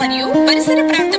మరియు పరిసర ప్రాంత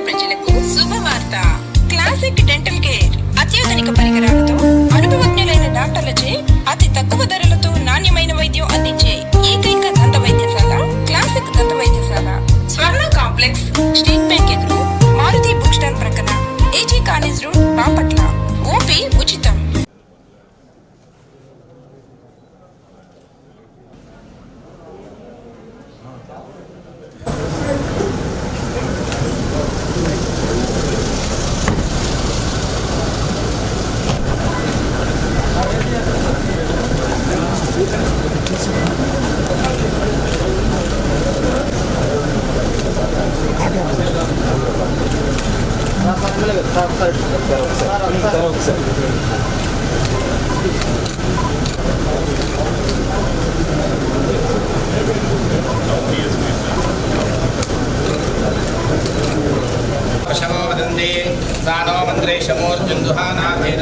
शमो वदन्ति सा नो मन्त्रे शमोर्जुन्दुहानाथेन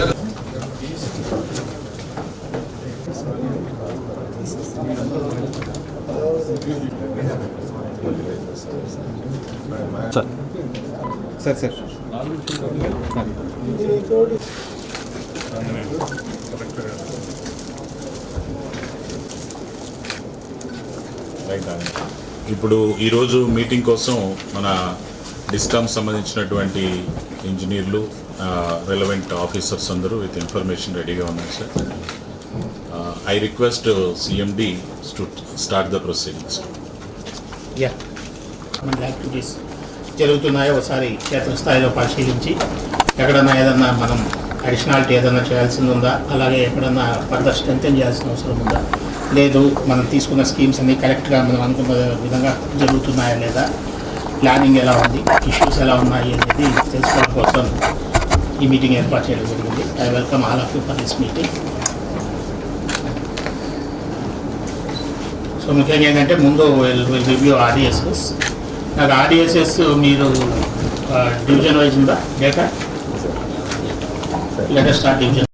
సార్ సార్ సార్ ఇప్పుడు ఈరోజు మీటింగ్ కోసం మన డిస్కామ్ సంబంధించినటువంటి ఇంజనీర్లు రెలవెంట్ ఆఫీసర్స్ అందరూ విత్ ఇన్ఫర్మేషన్ రెడీగా ఉన్నారు sir I request CMD to start the proceedings yeah జరుగుతున్నాయో ఒకసారి క్షేత్రస్థాయిలో పరిశీలించి ఎక్కడన్నా ఏదన్నా మనం అడిషనాలిటీ ఏదన్నా చేయాల్సింది ఉందా? అలాగే ఎక్కడన్నా ఫర్దర్ స్ట్రెంగ్ చేయాల్సిన అవసరం ఉందా? లేదు మనం తీసుకున్న స్కీమ్స్ అన్నీ కరెక్ట్గా మనం అనుకున్న విధంగా జరుగుతున్నాయా లేదా? ప్లానింగ్ ఎలా ఉంది? ఇష్యూస్ ఎలా ఉన్నాయి అనేది తెలుసుకోవడం కోసం ఈ మీటింగ్ ఏర్పాటు చేయడం జరిగింది. I welcome all of you for this meeting so ముఖ్యంగా ఏంటంటే ముందు విల్ రివ్యూ ఆర్డిఎస్ఎస్ నాకు ఆర్డిఎస్ఎస్ మీరు డివిజన్ వైజ్ ఉందా? లేక? లెటర్ స్టార్ట్ డివిజన్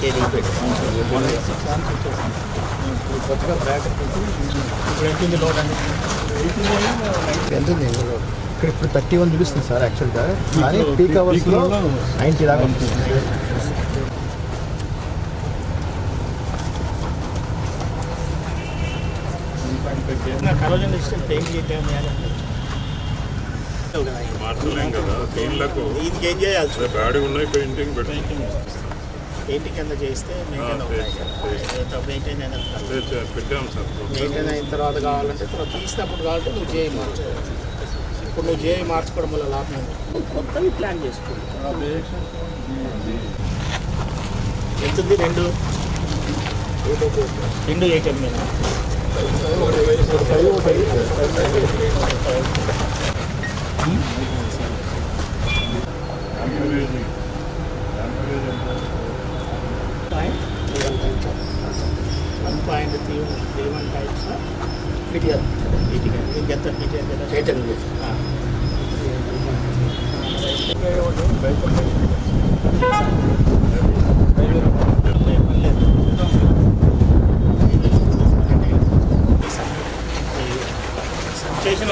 ఇప్పుడు ఎంత ఉంది లోడ్ అనేది ఎంత ఉంది ఇక్కడ ఇప్పుడు థర్టీ వన్ చూపిస్తుంది సార్ యాక్చువల్గా కానీ పీక్ అవర్స్లో నైంటీ దాకా ఉంటుంది కరోజన్ డిస్టెన్స్ పెయింట్ చేయటం మార్చలేం కదా దీనిలకు దీనికి ఏం చేయాల్సి రేపు యాడ్ ఉన్నాయి పెయింటింగ్ పెట్టి. పెయింటింగ్ కింద చేస్తే మెయింటైన్ అవుతాయి. మెయింటైన్ అయిన మెయింటైన్ తర్వాత కావాలంటే తర్వాత తీసినప్పుడు కావాలంటే నువ్వు చేయి మార్చుకోవచ్చు. ఇప్పుడు నువ్వు చేయి మార్చుకోవడం వల్ల లాభం ఏంటి? మొత్తం ప్లాన్ చేసుకో ఎంత ఉంది రెండు? రెండు eight ML point three three one types PTR PTR దీనికి ఎంత పిటిఆర్ ఎయిట్ ఎంఎల్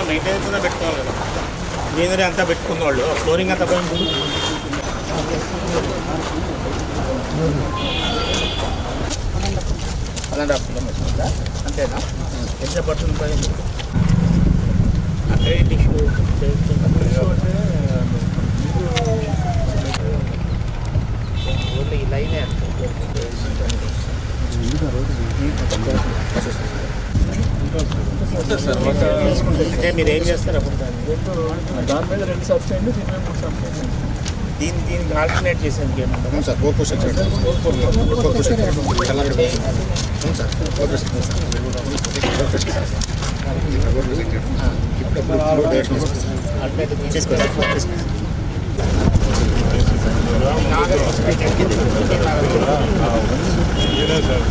మెయింటెనెన్స్ కూడా పెట్టుకోవాలి కదా. గ్రీనరీ అంతా పెట్టుకున్న వాళ్ళు. ఫ్లోరింగ్ అంతా పోయింది. వన్ అండ్ హాఫ్ అంతేనా? ఎంత పడుతుంది అక్కడే టిష్యూ ఓన్లీ లైనే అంటే మీరు ఏం చేస్తారు అప్పుడు దాన్ని? దాని మీద రెండు సబ్స్టైండ్ దీని మీద మూడు సబ్స్టైండ్ దీన్ని దీనికి ఆల్టర్నేట్ చేసేందుకు ఏమంటారు sir four percent four percent sir alternative నేనే సార్